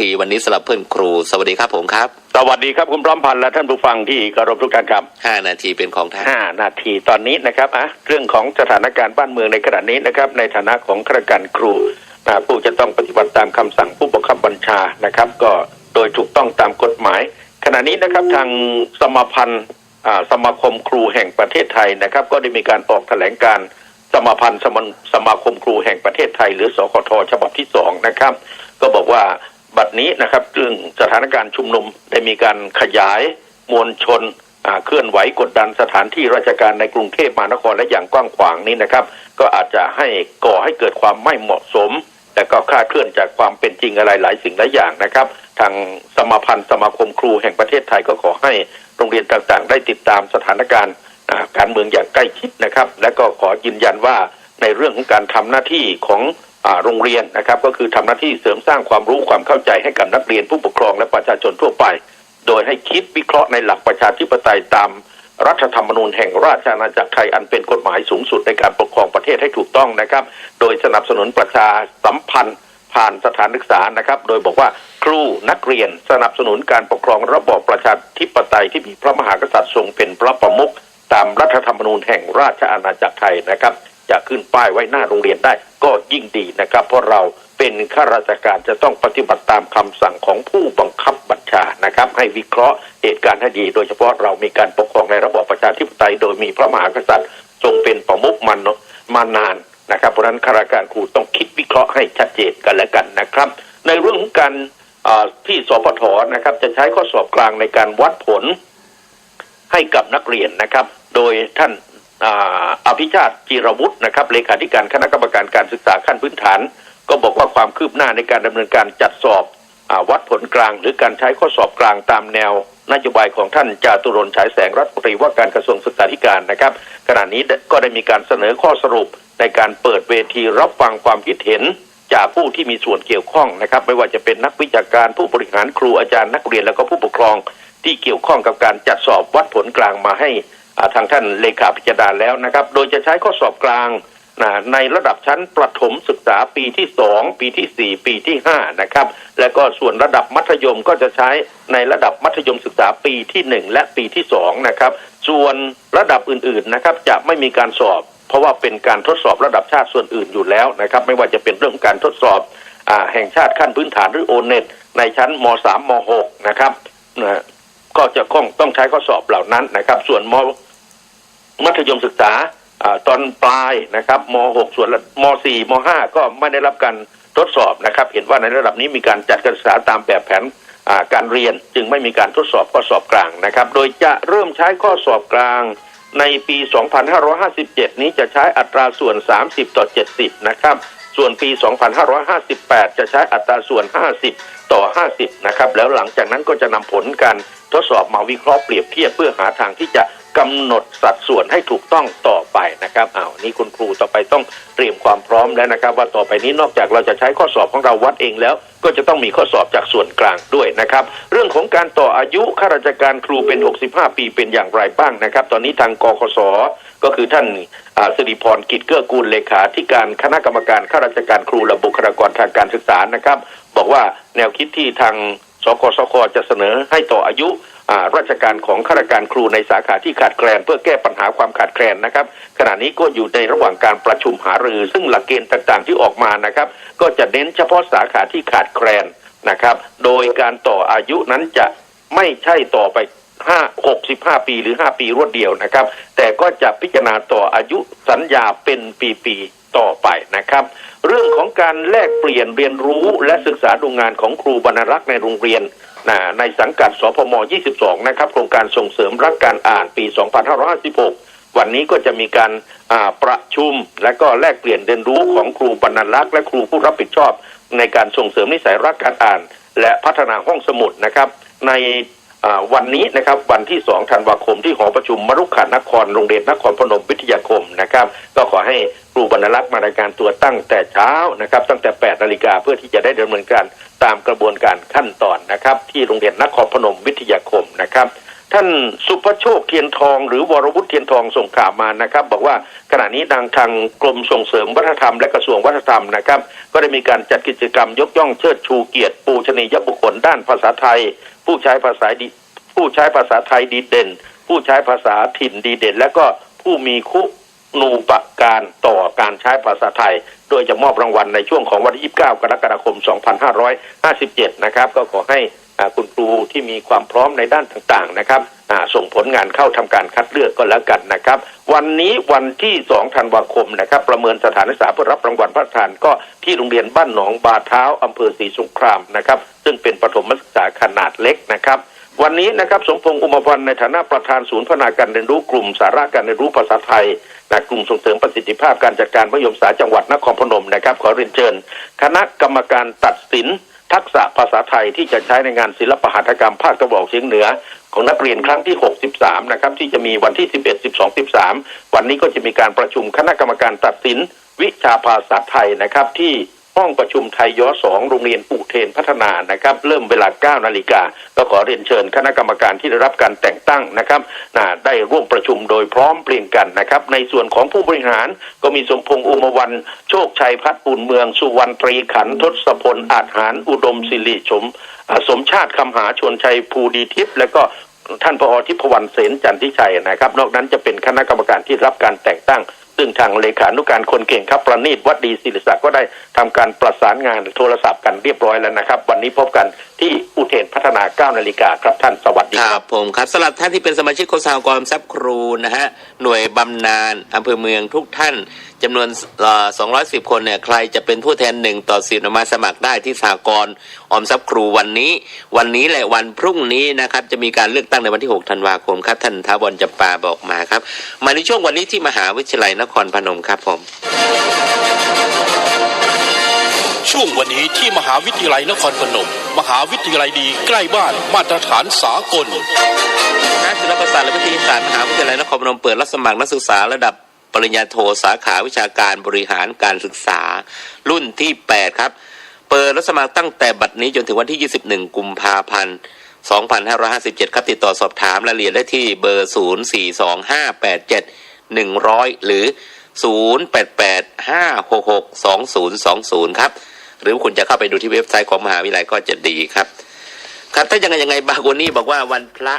ทีวันนี้สำหรับเพื่อนครู สวัสดีครับผมครับ สวัสดีครับคุณพร้อมพันธ์และท่านผู้ฟังที่เคารพทุกท่านครับ5นาทีเป็นของท่านห้านาทีตอนนี้นะครับอะเรื่องของสถานการณ์บ้านเมืองในขณะนี้นะครับ ในฐานะของข้าราชการครูอ่าผู้จะต้องปฏิบัติตามคำสั่งผู้บังคับบัญชานะครับ ก็โดยถูกต้องตามกฎหมาย ขณะนี้นะครับทางสมาพันธ์อ่าสมาคมครูแห่งประเทศไทยนะครับ ก็ได้มีการออกแถลงการณ์สมาพันธ์สมาสมาคมครูแห่งประเทศไทย หรือสคทฉบับที่สองนะครับ ก็บอกว่า บัดนี้นะครับเรื่องสถานการณ์ชุมนุมได้มีการขยายมวลชนเคลื่อนไหวกดดันสถานที่ราชการในกรุงเทพมหานครและอย่างกว้างขวางนี้นะครับ ก็อาจจะให้ก่อให้เกิดความไม่เหมาะสม แต่ก็คลาดเคลื่อนจากความเป็นจริงอะไรหลายสิ่งหลายอย่างนะครับ ทางสมาพันธ์สมาคมครูแห่งประเทศไทยก็ขอให้โรงเรียนต่างๆ ได้ติดตามสถานการณ์การเมืองอย่างใกล้ชิดนะครับ และก็ขอยืนยันว่าในเรื่องของการทำหน้าที่ของ โรงเรียนนะครับ ก็คือทำหน้าที่เสริมสร้างความรู้ความเข้าใจให้กับนักเรียนผู้ปกครองและประชาชนทั่วไป โดยให้คิดวิเคราะห์ในหลักประชาธิปไตยตามรัฐธรรมนูญแห่งราชอาณาจักรไทยอันเป็นกฎหมายสูงสุดในการปกครองประเทศให้ถูกต้องนะครับ โดยสนับสนุนประชาสัมพันธ์ผ่านสถานศึกษานะครับ โดยบอกว่าครูนักเรียนสนับสนุนการปกครองระบอบประชาธิปไตยที่มีพระมหากษัตริย์ทรงเป็นพระประมุขตามรัฐธรรมนูญแห่งราชอาณาจักรไทยนะครับ จะขึ้นป้ายไว้หน้าโรงเรียนได้ ก็ยิ่งดีนะครับ เพราะเราเป็นข้าราชการจะต้องปฏิบัติตามคำสั่งของผู้บังคับบัญชานะครับ ให้วิเคราะห์เหตุการณ์ให้ดี โดยเฉพาะเรามีการปกครองในระบอบประชาธิปไตยโดยมีพระมหากษัตริย์ ทรงเป็นประมุขมันมานานนะครับ เพราะนั้นข้าราชการครูต้องคิดวิเคราะห์ให้ชัดเจนกันแล้วกันนะครับ ในเรื่องของการที่สพทนะครับจะใช้ข้อสอบกลางในการวัดผลให้กับนักเรียนนะครับ โดยท่าน อาภิชาติจีรวุฒินะครับเลขาธิการคณะกรรมการการศึกษาขั้นพื้นฐาน ก็บอกว่าความคืบหน้าในการดำเนินการจัดสอบอวัดผลกลาง หรือการใช้ข้อสอบกลางตามแนวนโยบายของท่านจาตุรนฉายแสงรัฐมนตรีว่าการกระทรวงศึกษาธิการนะครับ ขณะนี้ก็ได้มีการเสนอข้อสรุปในการเปิดเวทีรับฟังความคิดเห็น จากผู้ที่มีส่วนเกี่ยวข้องนะครับ ไม่ว่าจะเป็นนักวิชาการผู้บริหารครูอาจารย์นักเรียน แล้วก็ผู้ปกครองที่เกี่ยวข้องกับการจัดสอบวัดผลกลางมาให้ ทางท่านเลขาพิจารณาแล้วนะครับ โดยจะใช้ข้อสอบกลางนะในระดับชั้นประถมศึกษาปีที่สองปีที่สี่ปีที่ห้านะครับ และก็ส่วนระดับมัธยมก็จะใช้ในระดับมัธยมศึกษาปีที่หนึ่งและปีที่สองนะครับ ส่วนระดับอื่นๆนะครับจะไม่มีการสอบ เพราะว่าเป็นการทดสอบระดับชาติส่วนอื่นอยู่แล้วนะครับ ไม่ว่าจะเป็นเรื่องของการทดสอบอาแห่งชาติขั้นพื้นฐานหรือโอเน็ตในชั้นม .3 ม .6 นะครับนะก็จะคงต้องใช้ข้อสอบเหล่านั้นนะครับ ส่วนม มัธยมศึกษาอตอนปลายนะครับม .6 ส่วนม .4 ม .5 ก็ไม่ได้รับการทดสอบนะครับ เห็นว่าในระดับนี้มีการจัดการศึกษาตามแบบแผนการเรียนจึงไม่มีการทดสอบข้อสอบกลางนะครับ โดยจะเริ่มใช้ข้อสอบกลางในปี 2557 นี้จะใช้อัตราส่วน 30 ต่อ 70 นะครับ ส่วนปี 2558 จะใช้อัตราส่วน 50 ต่อ 50 นะครับ แล้วหลังจากนั้นก็จะนำผลการทดสอบมาวิเคราะห์เปรียบเทียบเพื่อหาทางที่จะกำหนดสัดส่วนให้ถูกต้องต่อไปนะครับอ้าวนี่คุณครูต่อไปต้องเตรียมความพร้อมแล้วนะครับ ว่าต่อไปนี้นอกจากเราจะใช้ข้อสอบของเราวัดเองแล้ว ก็จะต้องมีข้อสอบจากส่วนกลางด้วยนะครับ เรื่องของการต่ออายุข้าราชการครูเป็น 65 ปีเป็นอย่างไรบ้างนะครับ ตอนนี้ทางกคสก็คือท่านสิริพรกิจเกื้อกูลเลขาธิการคณะกรรมการข้าราชการครูและบุคลากรทางการศึกษานะครับ บอกว่าแนวคิดที่ทางสกสคจะเสนอให้ต่ออายุราชการของข้าราชการครูในสาขาที่ขาดแคลน เพื่อแก้ปัญหาความขาดแคลนนะครับขณะนี้ก็อยู่ในระหว่างการประชุมหารือ ซึ่งหลักเกณฑ์ต่างๆที่ออกมานะครับ ก็จะเน้นเฉพาะสาขาที่ขาดแคลนนะครับ โดยการต่ออายุนั้นจะไม่ใช่ต่อไปห้าหกสิบห้าปีหรือห้าปีรวดเดียวนะครับ แต่ก็จะพิจารณาต่ออายุสัญญาเป็นปีๆต่อไปนะครับ เรื่องของการแลกเปลี่ยนเรียนรู้และศึกษาดูงานของครูบรรณรักษ์ในโรงเรียนนะในสังกัดสพม 22 นะครับ โครงการส่งเสริมรักการอ่านปี 2556 วันนี้ก็จะมีการประชุมและก็แลกเปลี่ยนเรียนรู้ของครูบรรณรักษ์และครูผู้รับผิดชอบ ในการส่งเสริมนิสัยรักการอ่าน และพัฒนาห้องสมุดนะครับ ใน วันนี้นะครับวันที่ 2 ธันวาคมที่หอประชุมมรุกขานครโรงเรียนนครพนมวิทยาคมนะครับก็ขอให้ครูบรรลักษ์มารายการตัวตั้งแต่เช้านะครับตั้งแต่8นาฬิกาเพื่อที่จะได้ดำเนินการตามกระบวนการขั้นตอนนะครับที่โรงเรียนนครพนมวิทยาคมนะครับ ท่านสุภโชคเทียนทอง หรือวรวุฒิเทียนทองส่งข่าวมานะครับ บอกว่าขณะนี้ทางทางกรมส่งเสริมวัฒนธรรมและกระทรวงวัฒนธรรมนะครับ ก็ได้มีการจัดกิจกรรมยกย่องเชิดชูเกียรติปูชนียบุคคลด้านภาษาไทย ผู้ใช้ภาษาดีผู้ใช้ภาษาไทยดีเด่น ผู้ใช้ภาษาถิ่นดีเด่น และก็ผู้มีคุณูปการต่อการใช้ภาษาไทย โดยจะมอบรางวัลในช่วงของวันที่ 29 กรกฎาคม 2557 นะครับ ก็ขอให้ คุณครูที่มีความพร้อมในด้านต่างๆนะครับส่งผลงานเข้าทำการคัดเลือกก็แล้วกันนะครับ วันนี้วันที่2ธันวาคมนะครับ ประเมินสถานศึกษาเพื่อรับรางวัลพระราชทานก็ที่โรงเรียนบ้านหนองบาเท้าอำเภอศรีสงครามนะครับ ซึ่งเป็นประถมศึกษาขนาดเล็กนะครับวันนี้นะครับสมพงษ์อุมพันธ์ในฐานะประธานศูนย์พัฒนาการเรียนรู้กลุ่มสาระการเรียนรู้ภาษาไทยนะกลุ่มส่งเสริมประสิทธิภาพการจัดการมัธยมศึกษาจังหวัดนครพนมนะครับ ขอเรียนเชิญ คณะกรรมการตัดสิน ทักษะภาษาไทยที่จะใช้ในงานศิลปหัตถกรรมภาคตะวันออกเฉียงเหนือ ของนักเรียนครั้งที่ 63 นะครับ ที่จะมีวันที่ 11 12 13 วันนี้ก็จะมีการประชุมคณะกรรมการตัดสินวิชาภาษาไทยนะครับที่ ห้องประชุมไทยยอสองโรงเรียนอุเทนพัฒนานะครับ เริ่มเวลา 9 นาฬิกาก็ขอเรียนเชิญคณะกรรมการที่ได้รับการแต่งตั้งนะครับนะได้ร่วมประชุมโดยพร้อมเพรียงกันนะครับ ในส่วนของผู้บริหารก็มีสมพงษ์อุมวัน โชคชัยพัฒน์ปุ่นเมือง สุวรรณตรีขันทศพลอาจหารอุดมศิริชม สมชาติคำหาชวนชัยภูดีทิพย์และก็ท่านพอทิพวรรณเสนจันทิชัยนะครับ นอกนั้นจะเป็นคณะกรรมการที่รับการแต่งตั้ง ซึ่งทางเลขานุการคนเก่งครับประณีตวัดดีศิริศักดิ์ก็ได้ทำการประสานงานโทรศัพท์กันเรียบร้อยแล้วนะครับ วันนี้พบกันที่อุเทนพัฒนา 9 นาฬิกาครับท่านสวัสดีคครัรับบผมครับสำหรับท่านที่เป็นสมาชิกของสหกรณ์ทรัพย์ครูนะฮะหน่วยบำนาญอำเภอเมืองทุกท่านจำนวนเอ่อ210 คนเนี่ยใครจะเป็นผู้แทนหนึ่งต่อสิบมาสมัครได้ที่สหกรณ์ออมทรัพย์ครูวันนี้ วันนี้และวันพรุ่งนี้นะครับจะมีการเลือกตั้งในวันที่ 6 ธันวาคมครับท่านท้าวรจำปาบอกมาครับ มาในช่วงวันนี้ที่มหาวิทยาลัยนครพนมครับผมช่วงวันนี้ที่มหาวิทยาลัยนครพนม มหาวิทยาลัยดีใกล้บ้านมาตรฐานสากลคณะศิลปศาสตร์และวิทยาศาสตร์มหาวิทยาลัยนครพนมเปิดรับสมัครนักศึกษาระดับปริญญาโทสาขาวิชาการบริหารการศึกษา รุ่นที่ 8 ครับ เปิดรับสมัครตั้งแต่บัดนี้จนถึงวันที่ 21 กุมภาพันธ์ 2557 ครับติดต่อสอบถามรายละเอียดได้ที่เบอร์ 042587 100 หรือ 0885662020 ครับ หรือคุณจะเข้าไปดูที่เว็บไซต์ของมหาวิทยาลัยก็จะดีครับ ครับถ้ายังไงยังไงบางคนนี่บอกว่าวันพระ